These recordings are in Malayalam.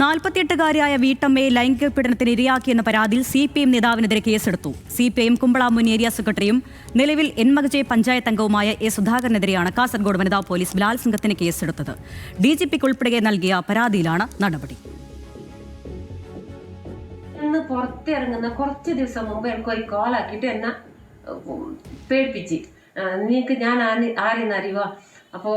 നാൽപ്പത്തിയെട്ടുകാരിയായ വീട്ടമ്മയെ ലൈംഗിക പീഡനത്തിന് ഇരയാക്കിയെന്ന പരാതിയിൽ സി പി എം നേതാവിനെതിരെ കേസെടുത്തു. C P I M Kumbla മുൻ ഏരിയ സെക്രട്ടറിയും നിലവിൽ എൻമകജെ പഞ്ചായത്ത് അംഗവുമായ എ സുധാകരനെതിരെയാണ് കാസർഗോഡ് വനിതാ പോലീസ് ബലാത്സംഗത്തിന് കേസെടുത്തത്. ഡി ജി പിക്ക് ഉൾപ്പെടെ നൽകിയ പരാതിയിലാണ് നടപടി. ഇന്ന് പുറത്തിറങ്ങുന്ന കുറച്ച് ദിവസം മുമ്പ് എനിക്ക് ഒരു കോൾ ആക്കിയിട്ട് എന്നെ പേടിപ്പിച്ച്. നിനക്ക് ഞാൻ ആരെന്നറിയുവാ അപ്പോ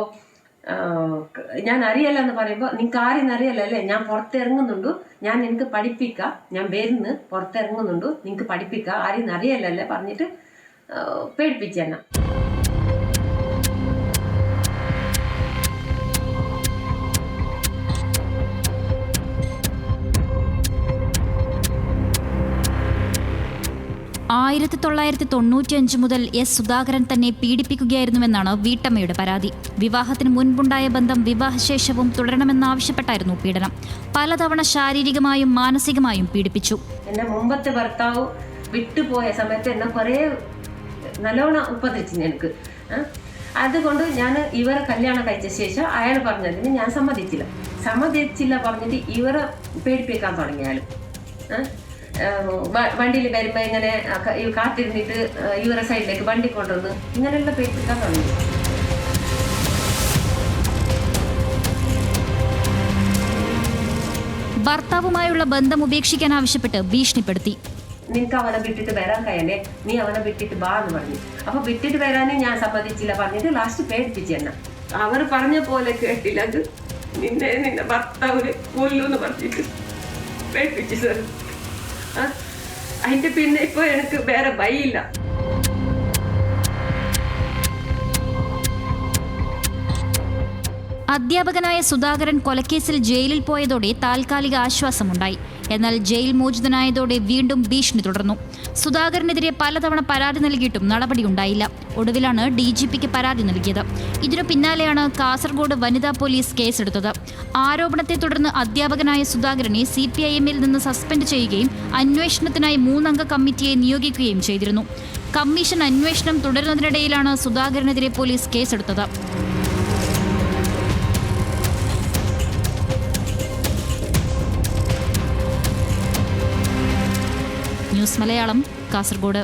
ഞാൻ അറിയല്ല എന്ന് പറയുമ്പോൾ നിങ്ങൾക്ക് അറിയല്ല അറിയല്ലല്ലേ ഞാൻ പുറത്തിറങ്ങുന്നുണ്ട്. ഞാൻ നിനക്ക് പഠിപ്പിക്കാം. ഞാൻ വരുന്ന് പുറത്തിറങ്ങുന്നുണ്ട്. നിങ്ങൾക്ക് പഠിപ്പിക്കാം. അറിയല്ല അറിയല്ലല്ലേ പറഞ്ഞിട്ട് ആ, ആയിരത്തി തൊള്ളായിരത്തി തൊണ്ണൂറ്റിയഞ്ച് മുതൽ എസ് സുധാകരൻ തന്നെ പീഡിപ്പിക്കുകയായിരുന്നുവെന്നാണ് വീട്ടമ്മയുടെ പരാതി. വിവാഹത്തിന് മുൻപുണ്ടായ ബന്ധം വിവാഹശേഷവും തുടരണമെന്നാവശ്യപ്പെട്ടായിരുന്നു പീഡനം. പലതവണ ശാരീരികമായും മാനസികമായും പീഡിപ്പിച്ചു. എന്റെ മുമ്പത്തെ ഭർത്താവ് വിട്ടുപോയ സമയത്ത് എന്നെ കുറേ നല്ലോണം ഉപദ്രവിച്ചു എനിക്ക് അതുകൊണ്ട് ഞാൻ ഇവരെ കല്യാണം കഴിച്ച ശേഷം അയാൾ പറഞ്ഞതിന് ഞാൻ സമ്മതിച്ചില്ല. സമ്മതിച്ചില്ല പറഞ്ഞിട്ട് ഇവരെ പേടിപ്പിക്കാൻ തുടങ്ങിയാലും വണ്ടിയിൽ വരുമ്പോൾ ഇങ്ങനെ ഈ കാത്തിരുന്നിട്ട് ഇവരെ സൈഡിലേക്ക് വണ്ടി കൊണ്ടുവന്ന് ഇങ്ങനെയുള്ള പേടിപ്പിക്കാൻ തുടങ്ങി ഭർത്താവുമായുള്ള ബന്ധം ഉപേക്ഷിക്കാൻ ആവശ്യപ്പെട്ട് ഭീഷണിപ്പെടുത്തി. നിനക്ക് അവനെ വിട്ടിട്ട് വരാൻ കഴിയല്ലേ? നീ അവനെ വിട്ടിട്ട് വാ എന്ന് പറഞ്ഞു. അപ്പൊ വിട്ടിട്ട് വരാനേ ഞാൻ സമ്മതിച്ചില്ല പറഞ്ഞിട്ട് ലാസ്റ്റ് പേടിപ്പിച്ചു എന്നെ. അവർ പറഞ്ഞ പോലെ കേട്ടില്ല. അത് നിന്നെ നിന്റെ ഭർത്താവിന് കൊല്ലൂന്ന് പറഞ്ഞിട്ട് പേടിപ്പിച്ചു സാർ അതിന്റെ പിന്നെ ഇപ്പൊ എനിക്ക് വേറെ ഭയമില്ല അധ്യാപകനായ സുധാകരൻ കൊലക്കേസിൽ ജയിലിൽ പോയതോടെ താൽക്കാലിക ആശ്വാസമുണ്ടായി. എന്നാൽ ജയിൽ മോചിതനായതോടെ വീണ്ടും ഭീഷണി തുടർന്നു. സുധാകരനെതിരെ പലതവണ പരാതി നൽകിയിട്ടും നടപടിയുണ്ടായില്ല ഒടുവിലാണ് ഡി ജി പിക്ക് പരാതി നൽകിയത്. ഇതിനു പിന്നാലെയാണ് കാസർഗോഡ് വനിതാ പോലീസ് കേസെടുത്തത്. ആരോപണത്തെ തുടർന്ന് അധ്യാപകനായ സുധാകരനെ സി പി ഐ എമ്മിൽ നിന്ന് സസ്പെൻഡ് ചെയ്യുകയും അന്വേഷണത്തിനായി മൂന്നംഗ കമ്മിറ്റിയെ നിയോഗിക്കുകയും ചെയ്തിരുന്നു. കമ്മീഷൻ അന്വേഷണം തുടരുന്നതിനിടയിലാണ് സുധാകരനെതിരെ പോലീസ് കേസെടുത്തത്. ന്യൂസ് മലയാളം കാസർഗോഡ്.